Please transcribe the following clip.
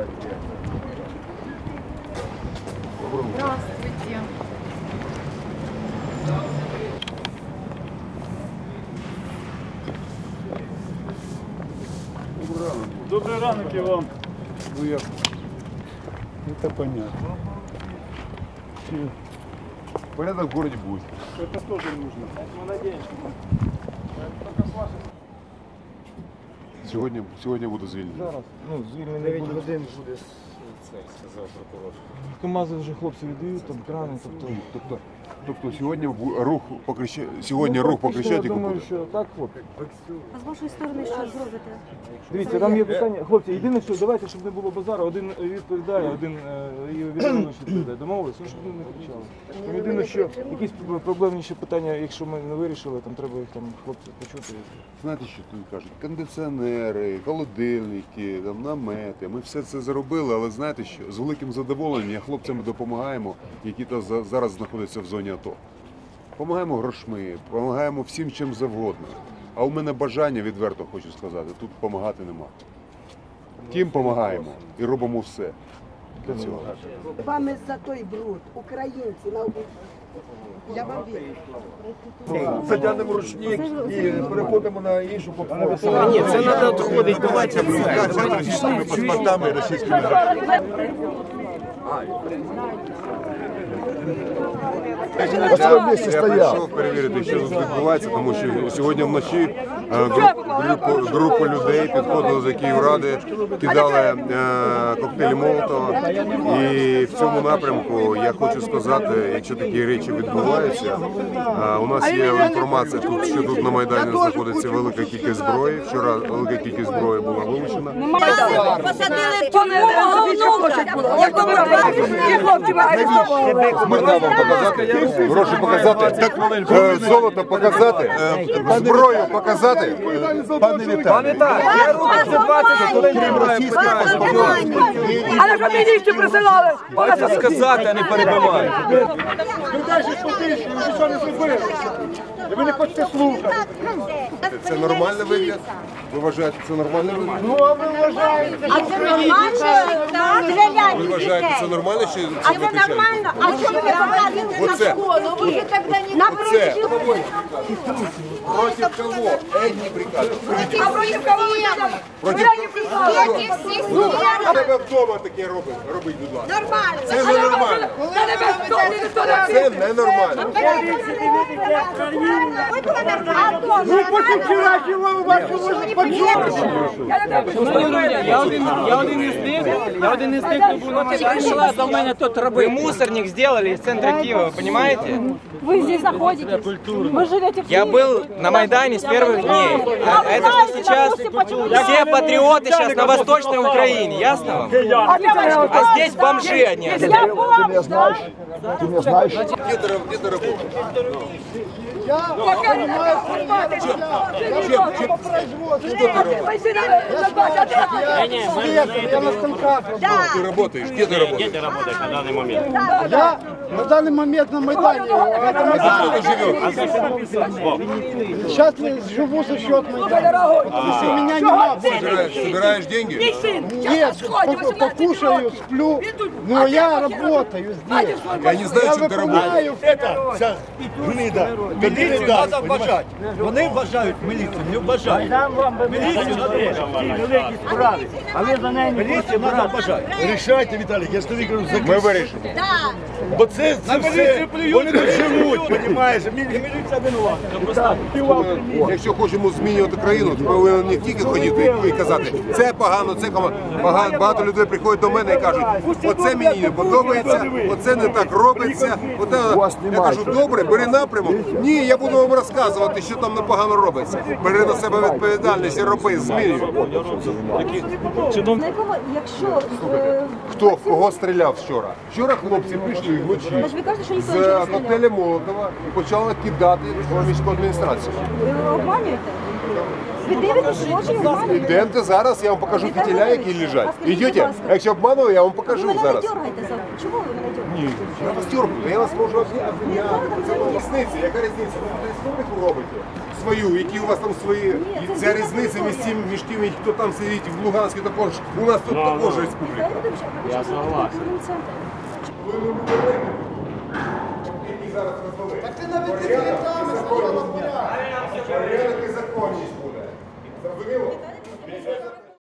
Здравствуйте. Добрий ранок і вам. Ну як? Это понятно. Порядок в городе будет. Это тоже нужно. Мы надеемся. Сьогодні, сьогодні буду звільнений. Зараз, ну, звільнений 9 годин буде це, сказав прокурор. КАМАЗи вже хлопці віддають, там крани, тобто. Тобто, тобто сьогодні рух по Креща- сьогодні рух по фактично, Крещатику Я думаю, буде. що так, хлопці. А з вашої сторони що зробите? Дивіться, там є питання. Хлопці, єдине, що давайте, щоб не було базару, один відповідає, один е, і відповідає, відповідає. Домовились, ну, щоб вони не кричали. Там єдине, що якісь проблемніші питання, якщо ми не вирішили, там треба їх там хлопці почути. Знаєте, що тут кажуть? Кондиціонери, холодильники, там, намети. Ми все це зробили, але знаєте що? З великим задоволенням я хлопцям допомагаємо, які то за- зараз знаходяться в зоні АТО. Помагаємо грошми, допомагаємо всім чим завгодно. А у мене бажання, відверто хочу сказати, тут допомагати нема. Тим допомагаємо і робимо все для цього. Вами за той бруд, українці на я вам вірю. Затягнемо ручник і переходимо на іншу платформу. Ні, це треба відходити. Давайте паспортами російськими. Я прийшов перевірити, що тут відбувається, тому що сьогодні вночі е, група, група людей підходила до Київради, кидали е, коктейлі Молотова. І в цьому напрямку я хочу сказати, якщо такі речі відбуваються, е, у нас є інформація, тут, що тут на Майдані знаходиться велика кількість зброї. Вчора велика кількість зброї була вилучена. Посадили вам показати, гроші показати, е, золото показати, е, зброю показати. Пане Віталій, Я руку за 20 хвилин тримаю питання. Але ж міліцію присилали. Бачите сказати, а не перебивати. І ви не хочете слухати. це нормальний вигляд? Ви вважаєте, це нормальний вигляд? Ну, а ви вважаєте, А це нормально? Ви вважаєте, це нормально, що А це це нормально? А що ви не показуєте на Оце. школу? Ви ж тоді не Оце. напротив. Проти кого? Едні бригади. А проти кого ви там? Проти Які всі Ну, а тебе вдома таке робить, робить, будь ласка. Нормально. Це не нормально. Це не нормально. Ну, вчора вашу Я один, я один із них, я один із них, хто був на Майдані. Прийшла до мене тут робити. Вы мусорник сделали из центра Киева, вы понимаете? Вы здесь находитесь. Вы живете в Я был на Майдане с первых дней. А это что сейчас все патриоты сейчас на Восточной Украине, ясно вам? А здесь бомжи одни. Ти мене знаєш? Ти мене знаєш? Де ти роб- де ти робиш? Я на станках. Ти працюєш? Де ти працюєш? Я на данный момент на Майдане. Это Майдан. Хто живеш? Сейчас я живу за счет Майдана. Если у меня нема больше. Собираєш, собираєш деньги? Нет, поку- покушаю, сплю. Но я работаю здесь. Я не знаю, Я чим ти працюєш. выполняю Гнида. Вони нас бажають. Вони бажають міліцію, Не бажають. Міліцію великі справи. А ви за неї Міліцію. Рішайте, Віталій, я ж тобі кажу, Ми вирішимо. Бо це, це все, вони тут живуть, розумієш? Міліція винувата. Якщо хочемо змінювати країну, то повинен не тільки ходити і казати, це погано, це погано. Багато, людей приходять до мене і кажуть, оце мені не подобається, оце не так робиться. Я кажу, добре, бери напрямок. Ні, я буду вам розказувати, що там непогано робиться. Бери на себе відповідальність і роби, змінюй. На якщо е, Хто в кого стріляв вчора? Вчора хлопці прийшли вночі ж ви кажете, що ніхто з нічого не стріляв. коктейля Молотова і почали кидати в міську адміністрацію. ви обманюєте? Ви дивитесь в обманюєте? Ідемте зараз, я вам покажу фітіля, які лежать. Ідете, якщо обманули, я вам Ви покажу мене не зараз. дергайте за чому ви мене дергаєте? Я вас тюрку, я вас можу обняти. Це різниця, яка різниця? Ви тут історіку робите. Свою, які у вас там свої. І ця різниця між тим, між тими, хто там сидить в Луганську, також у нас тут також республіка. Я согласен.